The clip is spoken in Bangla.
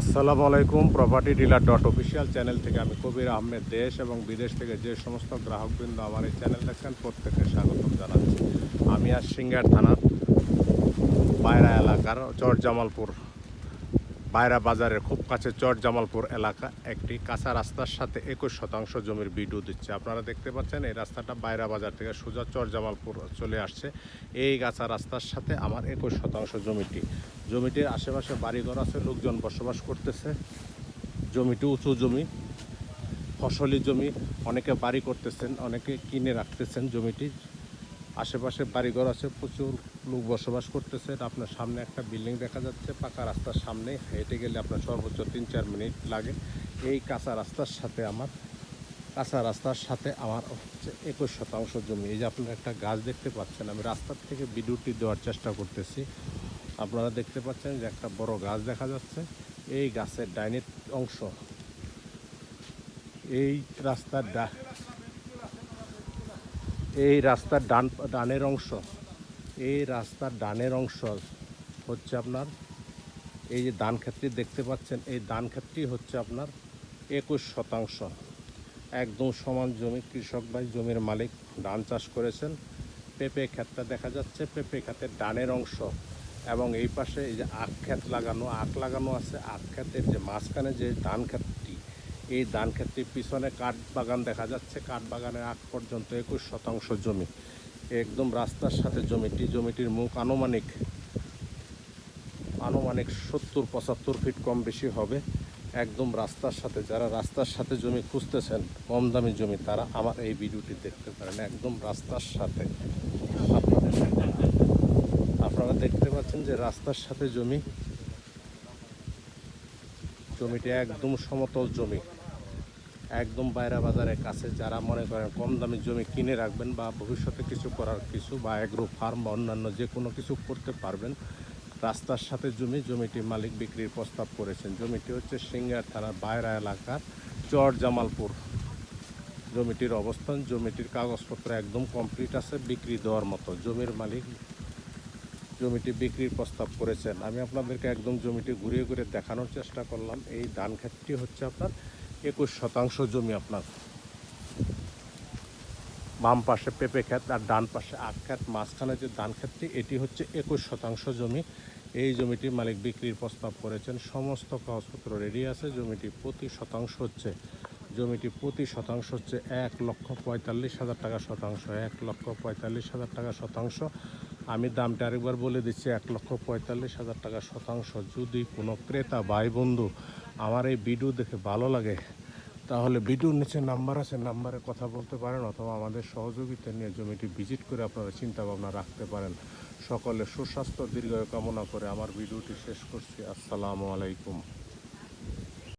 আসসালামু আলাইকুম property dealer dot official channel থেকে আমি কবির আহমেদ। দেশ এবং বিদেশ থেকে যে সমস্ত গ্রাহকবৃন্দ আমার এই চ্যানেল দেখছেন, প্রত্যেককে স্বাগতম জানাচ্ছি। আমি আর সিঙ্গার থানা, পায়রা এলাকার চর জামালপুর পায়রা বাজারের খুব কাছে চর জামালপুর এলাকা একটি কাঁচা রাস্তার সাথে একুশ শতাংশ জমির ভিডিও দিচ্ছে। আপনারা দেখতে পাচ্ছেন এই রাস্তাটা বাইরা বাজার থেকে সোজা চর জামালপুর চলে আসছে। এই কাঁচা রাস্তার সাথে আমার একুশ শতাংশ জমিটি। জমিটির আশেপাশে বাড়িঘর আছে, লোকজন বসবাস করতেছে। জমিটি উঁচু জমি, ফসলি জমি। অনেকে বাড়ি করতেছেন, অনেকে কিনে রাখতেছেন জমিটি। আশেপাশে বাড়িঘর আছে, প্রচুর লোক বসবাস করতেছে আপনার সামনে একটা বিল্ডিং দেখা যাচ্ছে, পাকা রাস্তার সামনে। হেঁটে গেলে আপনার সর্বোচ্চ তিন চার মিনিট লাগে। এই কাঁচা রাস্তার সাথে আমার, কাঁচা রাস্তার সাথে আমার হচ্ছে একুশ শতাংশ জমি। এই যে আপনারা একটা গাছ দেখতে পাচ্ছেন, আমি রাস্তার থেকে ভিডিওটি দেওয়ার চেষ্টা করতেছি। আপনারা দেখতে পাচ্ছেন যে একটা বড় গাছ দেখা যাচ্ছে। এই গাছের ডাইনের অংশ, এই রাস্তার ডা, এই রাস্তার ডান, ডানের অংশ এই রাস্তার ডানের অংশ হচ্ছে আপনার, এই যে ধান ক্ষেত্রটি দেখতে পাচ্ছেন, এই ধান ক্ষেত্রটি হচ্ছে আপনার একুশ শতাংশ। একদম সমান জমি, কৃষক ভাই, জমির মালিক ধান চাষ করেছেন। পেঁপে ক্ষেতটা দেখা যাচ্ছে, পেঁপে ক্ষেতের ডানের অংশ এবং এই পাশে এই যে আখ ক্ষেত লাগানো, আখ লাগানো আছে। আখ ক্ষেতের যে মাঝখানে যে ধান ক্ষেতটি, এই ধান ক্ষেত্রের পিছনে কাঠ বাগান দেখা যাচ্ছে। কাঠ বাগানের আগ পর্যন্ত একুশ শতাংশ জমি। একদম রাস্তার সাথে জমিটি, জমিটির মুখ আনুমানিক আনুমানিক সত্তর, পঁচাত্তর ফিট কম বেশি হবে। একদম রাস্তার সাথে, যারা রাস্তার সাথে জমি খুঁজতেছেন, কম দামি জমি, তারা আমার এই ভিডিওটি দেখতে পারেন। একদম রাস্তার সাথে। আপনারা দেখতে পাচ্ছেন যে রাস্তার সাথে জমি, জমিটি একদম সমতল জমি। একদম বাইরা বাজারের কাছে যারা মনে করেন কম দামি জমি কিনে রাখবেন বা ভবিষ্যতে কিছু করার কিছু বা এগ্রো ফার্ম বা অন্যান্য যে কোনো কিছু করতে পারবেন, রাস্তার সাথে জমি, জমিটি মালিক বিক্রির প্রস্তাব করেছেন। জমিটি হচ্ছে সিঙ্গার থানার বাইরা এলাকার চর জামালপুর। জমিটির অবস্থান, জমিটির কাগজপত্র একদম কমপ্লিট আছে, বিক্রি দেওয়ার মতো। জমির মালিক জমিটি বিক্রির প্রস্তাব করেছেন। আমি আপনাদেরকে একদম জমিটি ঘুরিয়ে ঘুরে দেখানোর চেষ্টা করলাম। এই ধান ক্ষেতটি হচ্ছে আপনার একুশ শতাংশ জমি আপনার। বাম পাশে পেঁপে ক্ষেত আর ডান পাশে আখ ক্ষেত। মাঝখানে যে ধান ক্ষেতটি, এটি হচ্ছে একুশ শতাংশ জমি। এই জমিটি মালিক বিক্রির প্রস্তাব করেছেন। সমস্ত কাগজপত্র রেডি আছে। জমিটি প্রতি শতাংশ হচ্ছে, জমিটি প্রতি শতাংশ হচ্ছে এক লক্ষ পঁয়তাল্লিশ হাজার টাকা শতাংশ। এক লক্ষ পঁয়তাল্লিশ হাজার টাকা শতাংশ। আমি দামটা আরেকবার বলে দিচ্ছি, এক লক্ষ পঁয়তাল্লিশ হাজার টাকা শতাংশ। যদি কোনো ক্রেতা, ভাই, বন্ধু আমার এই ভিডিও দেখে ভালো লাগে, তাহলে ভিডিওর নিচে নাম্বার আছে, নাম্বারে কথা বলতে পারেন অথবা আমাদের সহযোগিতা নিয়ে জমিটি ভিজিট করে আপনারা চিন্তা ভাবনা রাখতে পারেন। সকলে সুস্বাস্থ্য, দীর্ঘায়ু কামনা করে আমার ভিডিওটি শেষ করছি। আসসালামু আলাইকুম।